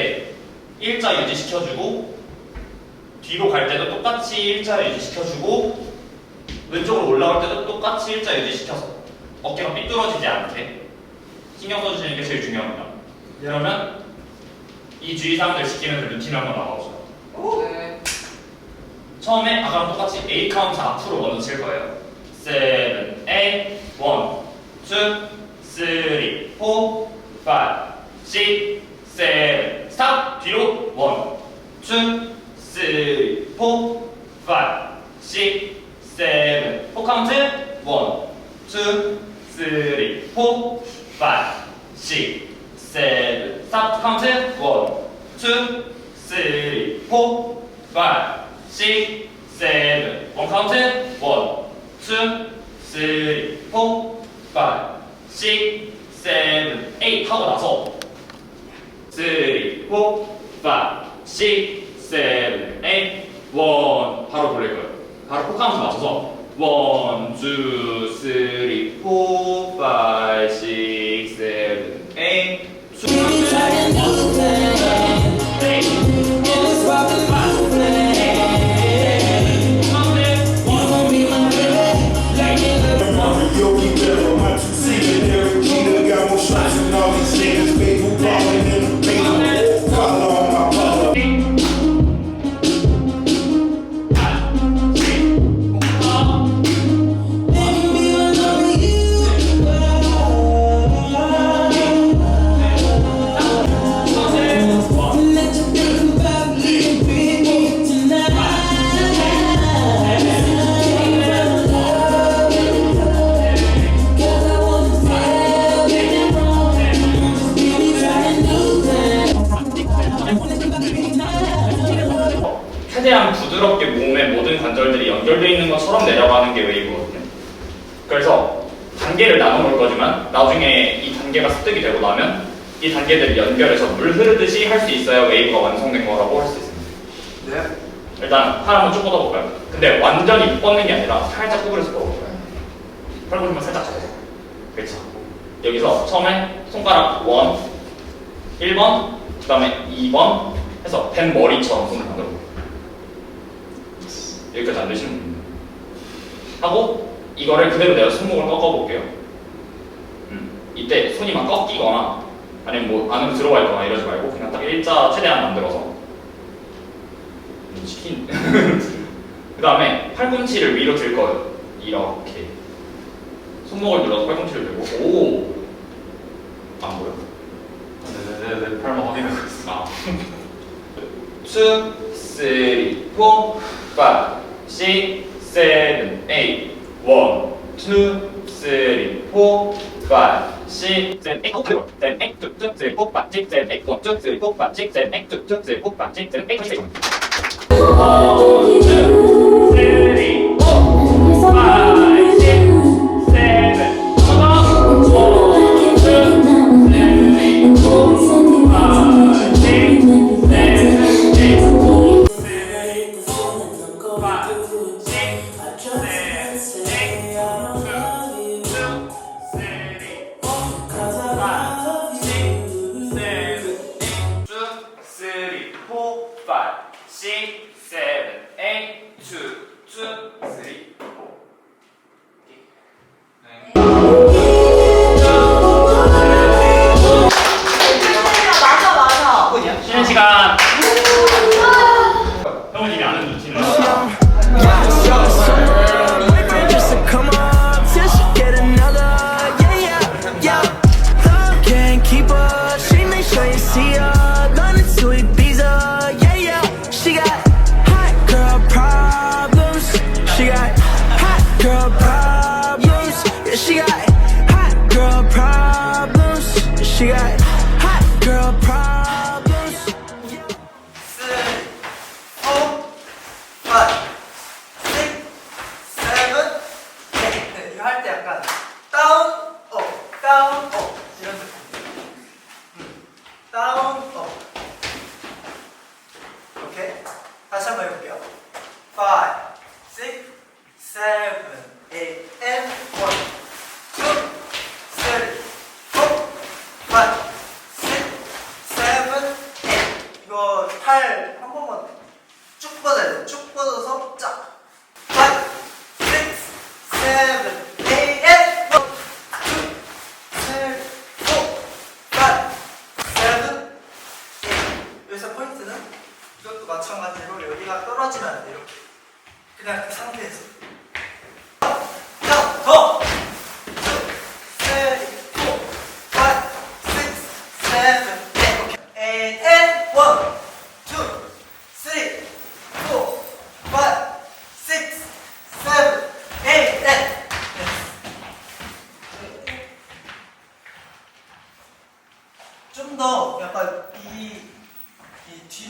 때 일자 유지시켜주고 뒤로 갈 때도 똑같이 일자 유지시켜주고 왼쪽으로 올라갈 때도 똑같이 일자 유지시켜서 어깨가 삐뚤어지지 않게 신경 써주시는 게 제일 중요합니다. 그러면 이 주의사항들 지키면서 루틴을 한번 나가보죠. 네. 처음에 아까랑 똑같이 A 카운트 앞으로 먼저 칠 거예요. 7, 8, 1, 2, 3, 4, 5, 6, 7, 뒤로 1, 2, 3, 4, 5, 6, 7, 4 카운트? 1, 2, 3, 4, 5, 6, 7 스탑 카운트? 1, 2, 3, 4, 5, 6, 7원 카운트? 1, 2, 3, 4, 5, 6, 7, 8 하고 나서 3, 4, 5, 6, 7, 8 1 바로 돌릴 거예요. 바로 포 카운트 맞춰서. 1, 2, 3, 4, 5, 6, 7, 8 Baby, 부드럽게 몸의 모든 관절들이 연결되어 있는 것처럼 내려가는 게 웨이브거든요. 그래서 단계를 나눠 놓을 거지만 나중에 이 단계가 습득이 되고 나면 이 단계들을 연결해서 물 흐르듯이 할 수 있어야 웨이브가 완성된 거라고 할 수 있습니다. 네. 일단 팔 한번 쭉 뻗어볼까요? 근데 완전히 뻗는 게 아니라 살짝 구부려서 뻗어볼까요? 팔 보시면 살짝 잡아서 그렇죠 여기서 처음에 손가락 1, 1번, 그 다음에 2번 해서 뱀 머리처럼 손을 만들어 볼게요 여기까지 안 되시는 분입니다 하고 이거를 그대로 내가 손목을 꺾어볼게요 음, 이때 손이 막 꺾이거나 아니면 뭐 안으로 들어가 있거나 이러지 말고 그냥 딱 일자 최대한 만들어서 음, 치킨. 그 다음에 팔꿈치를 위로 들 거예요. 이렇게. 손목을 눌러서 팔꿈치를 들고, 오! 안 보여? 네네네, 팔만 확인하고 있어. 아. 2, 3, 4, 5, 6, 7, 8. 1, 2, 3, 4, 5, 6, 7, 8. 어, 그리고 7, 8, 2, 2, 3, 4, 5, 6, 7, 8, 1, 2, 3, 4, 5, 6, 7, 8, 2, 2, 3, 4, 5, 6, 7, Sí.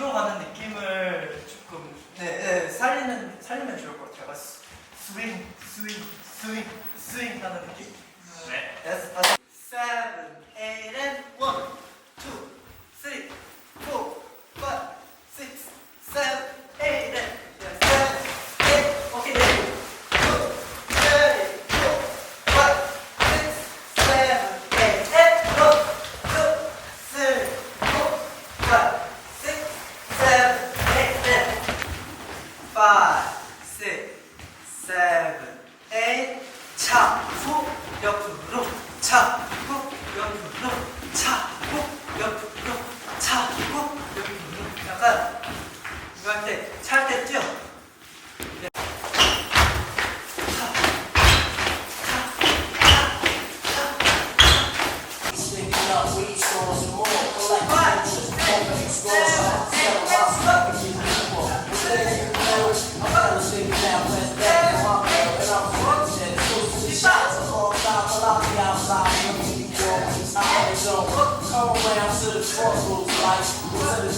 이 뒤로 가는 느낌을 조금 네, 네, 살리는 살리면 좋을 것 같아요. 스- 스윙, 스윙, 스윙, 스윙 하는 느낌. 네. 다시.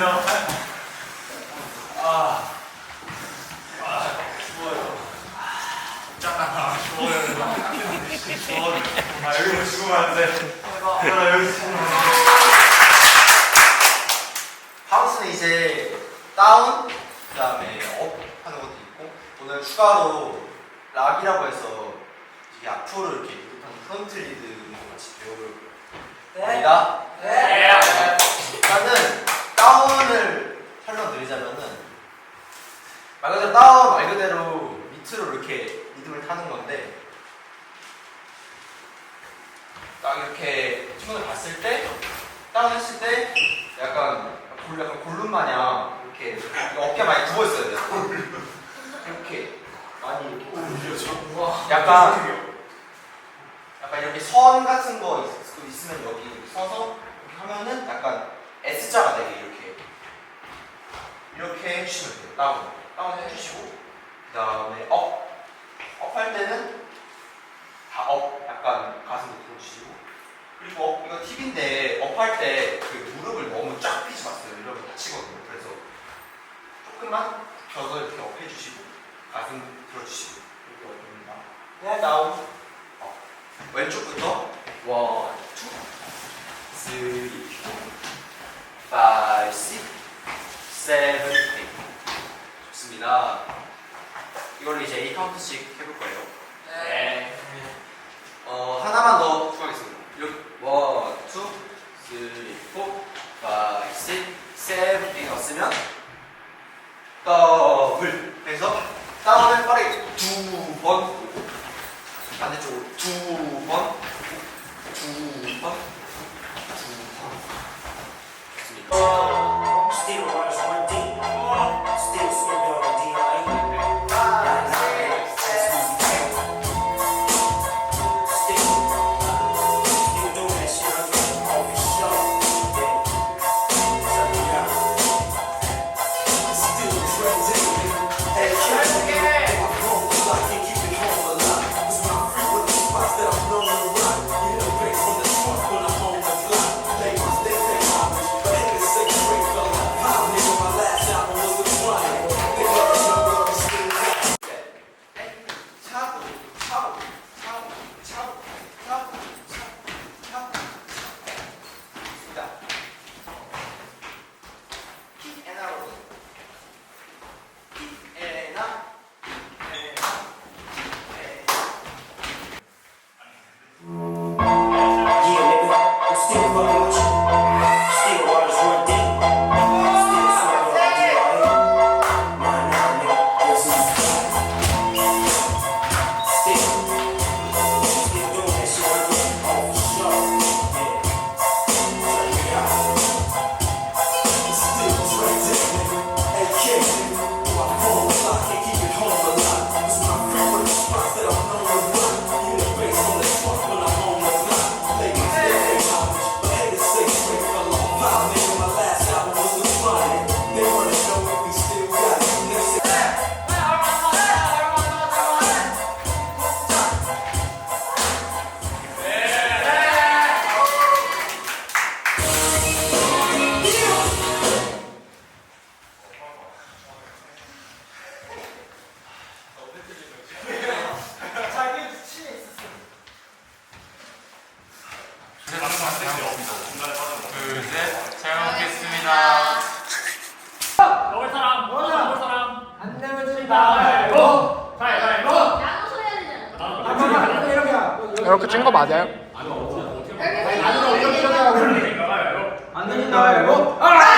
같습니다. 아. 아, 추워요. 잠깐, 아, 추워요. 추워요. 아, 여기서 죽으면 안 돼. 아, 여기서 죽으면 안 돼. 하우스는 이제 다운, 그 다음에 업 하는 것도 있고 오늘 추가로 락이라고 해서 이게 앞으로 이렇게 프론트 리드를 같이 배워볼 네. 겁니다. 네. 일단은 다운을 설명드리자면은 말 그대로 다운 말 그대로 밑으로 이렇게 리듬을 타는 건데 딱 이렇게 춤을 봤을 때 다운 했을 때 약간 골 약간 골룸 마냥 이렇게 어깨 많이 구워 있어야 돼요. 이렇게 많이 이렇게. 약간 약간 이렇게 선 같은 거 있- 있으면 여기 서서 이렇게 하면은 약간 S자가 되게 이렇게 이렇게 해주시면 돼요. 다운. 다운 해주시고 그 다음에 업 업 할 때는 다 업 약간 가슴도 들어주시고 그리고 업 이거 팁인데 업 할 때 그 무릎을 너무 쫙 펴지 마세요. 이러면 다치거든요. 그래서 조금만 펴서 이렇게 찍은 거 맞아요? 안 된다고. 안 된다고.